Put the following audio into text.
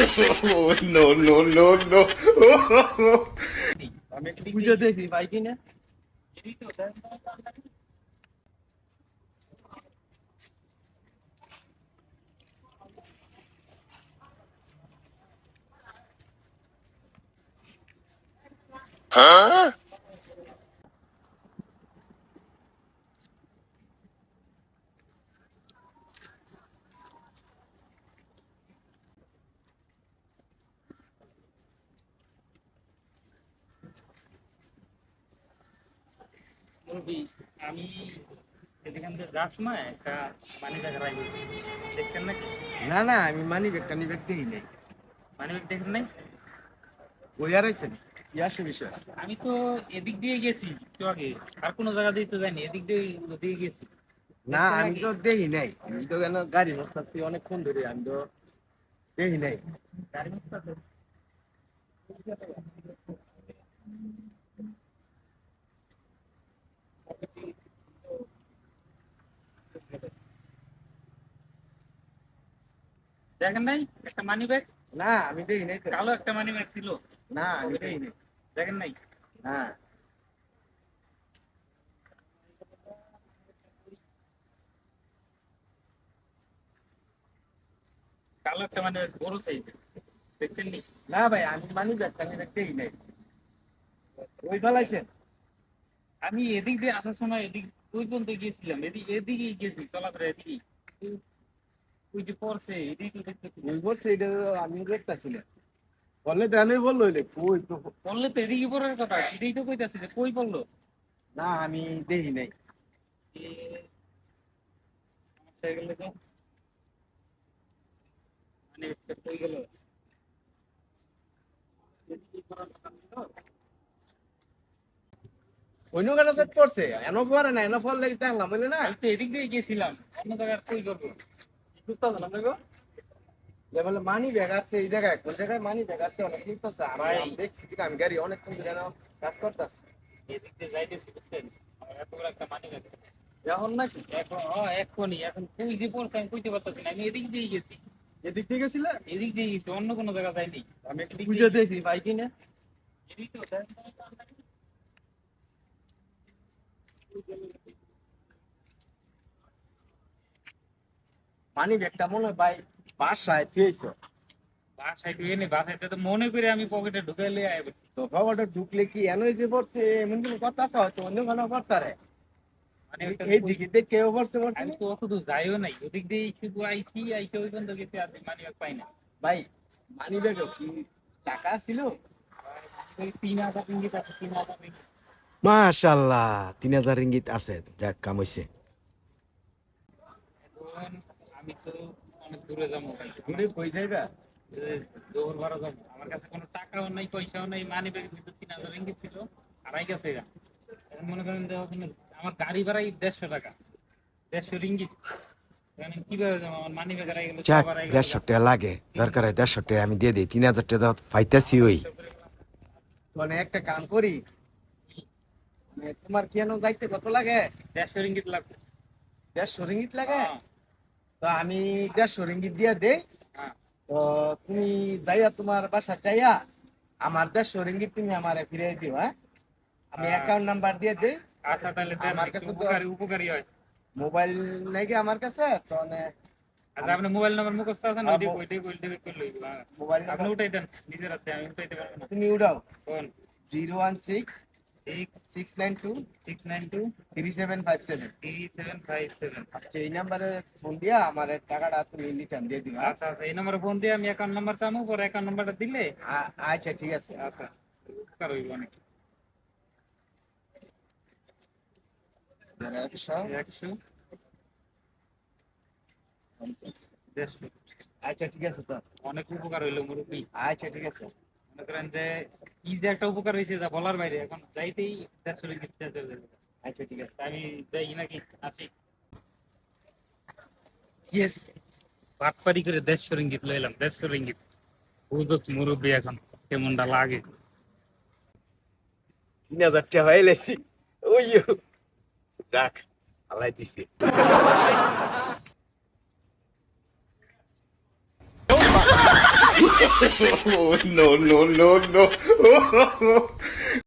Oh, no, no, no, no. আমি একটু খুঁজে দেখি পাই আমি এখান থেকে যাওয়ার সময় একটা মানি ব্যাগ রাখি দেখছেন নাকি? না না আমি মানি ব্যাগটা নিবে দেখি নাই। মানি ব্যাগ দেখেন নাই? ওই আর বিষয়? আমি তো এদিক দিয়ে গেছি একটু আগে আর কোনো জায়গা দিয়ে তো যাইনি এদিক দিয়ে দিয়ে গেছি। না আমি তো দেখি নাই। আমি তো কেন গাড়ি বসতাছি অনেকক্ষণ ধরে আমি তো দেখি নাই। গাড়ি মধ্যে দেখেন নাই? একটা মানি ব্যাগ না আমি দেখি নাই কালো একটা মানি ব্যাগ ছিল। না আমি দেখি নাই। দেখেন নাই? না। কালো একটা মানে বড় সাইজ দেখছেন নি? না ভাই আমি মানি ব্যাগটা নিবে দেখি নাই। ওই ফেলাইছেন আমি এদিক দিয়ে আসার সময় এদিক ওই পর্যন্ত গিয়েছিলাম। এদিক এদিকেই গেছি চলাফেরা এদিকেই। ওই- ওই যে পড়ছে এদিকে তো দেখতেছি। ওই বলছে এটা আমি দেখতাছি না। বললে তো আমি বলল হইলে কই তো? পড়লে তো এদিকে পড়ার কথা এদিকে তো কইতাছি যে কই পড়ল না আমি দেখি নাই। তো। মানে কই গেল। অন্য কেন সেট পড়ছে এনো পরে না এনো ফল লেগে দেখলাম বুঝলে না? তো এদিক দিয়ে গেছিলাম অন্য জায়গায় কই করব? বুঝতেছেন মানি ব্যাগ আসছে এই জায়গায় কোন জায়গায় মানি ব্যাগ আসছে অনেক বুঝতেছে আমি দেখছি কিনা আমি গাড়ি অনেকক্ষণ ধরে কাজ করতেছি। এদিক দিয়ে যাইতেছি বুঝছেন? একটা মানি ব্যাগ এখন নাকি? এখন এখনই এখন কই যে পড়ছে আমি কইতে পারতেছি না আমি এদিক দিয়ে গেছি। এদিক দিয়ে গেছিলে? এদিক দিয়ে গেছি অন্য কোনো জায়গা যাইনি। আমি একটু খুঁজে দেখি ভাই কিনা। এদিক তো মানি ব্যাগটা মনে হয় ভাই বাসায় থুয়েছে। বাসায় তুই এনে বাসায় তো মনে করে আমি পকেটে ঢুকে লিয়ে আয় তো খবরটা ঢুকলে কি যে পড়ছে এমন কোনো কথা আছে হয়তো? অন্য কোনো মানে ওইটা এই কই- দিকে দেখে পড়ছে পড়ছে আমি তো অত যাইও নাই ওদিক দিয়ে শুধু আইসি আইসে ওই পর্যন্ত গেছি আর মানি ব্যাগ পাই না। ভাই মানি ব্যাগে কি টাকা ছিল? তিন হাজার রিঙ্গিত আছে তিন হাজার রিঙ্গিত মাশাল্লাহ তিন হাজার রিঙ্গিত আছে যাক কাম হইছে। অনেক দূরে যাব। ঘুরে কই যাইবা? জোর বারো যাব। আমার কাছে কোনো টাকাও নাই পয়সাও নাই মানি ব্যাগের ভিতর তিন হাজার ছিল হারাই গেছে এখন মনে করেন যে আমার গাড়ি ভাড়াই দেড়শো টাকা দেড়শো রিঙ্গিত দেড়শো টাকা লাগে। দরকার হয় দেড়শো টাকা আমি দিয়ে দিই। তিন হাজার টাকা ফাইতাছি ওই। মানে একটা কাম করি মানে তোমার কেন যাইতে কত লাগে? দেড়শো রিঙ্গিত লাগবে। দেড়শো রিঙ্গিত লাগে? হ্যাঁ, তো আমি দেড়শো রিঙ্গিত দিয়ে দেই। হ্যাঁ। তো তুমি যাইয়া তোমার বাসা চাইয়া আমার দেড়শো রিঙ্গিত তুমি আমার ফিরিয়ে দিও হ্যাঁ? আমি। অ্যাকাউন্ট নাম্বার দিয়ে দেই। আচ্ছা তাহলে আমার কাছে উপকারী উপকারী হয়। মোবাইল নাই কি আমার কাছে তো মানে আচ্ছা মোবাইল নাম্বার মুখস্থ আছে না ওইটাই মো- ওইটাই ওইটাই করে লইব। মোবাইল আপনি উঠাই দেন নিজের হাতে আমি উঠাইতে পারব না তুমি উঠাও। কোন zero one six six six nine two six nine two three seven five seven three seven five seven আচ্ছা এই নাম্বারে ফোন দিয়া আমার টাকাটা তুমি রিটার্ন দিয়ে দিবা। আচ্ছা আচ্ছা এই নম্বরে ফোন দিয়ে আমি অ্যাকাউন্ট নাম্বার চামু পরে অ্যাকাউন্ট নাম্বারটা দিলে আচ্ছা ঠিক আছে। আচ্ছা উপকার অনেক। একশো। একশো। আচ্ছা ঠিক আছে তো। অনেক উপকার হইল মুরব্বী। আচ্ছা ঠিক আছে। মনে করেন যে কি যে একটা উপকার হয়েছে যা বলার বাইরে এখন যাইতেই চার্জ হয়ে যাবে আচ্ছা ঠিক আছে। আমি যাই নাকি আসি? ইয়েস বাটপারি করে দেড়শো রিঙ্গিত লইলাম দেড়শো রিঙ্গিত বুঝত মুরব্বী এখন কেমনটা লাগে। তিন হাজার টাকা হয়ে লেছি। ওই যাক আল্লাহ দিছি। Oh, no, no, no, no.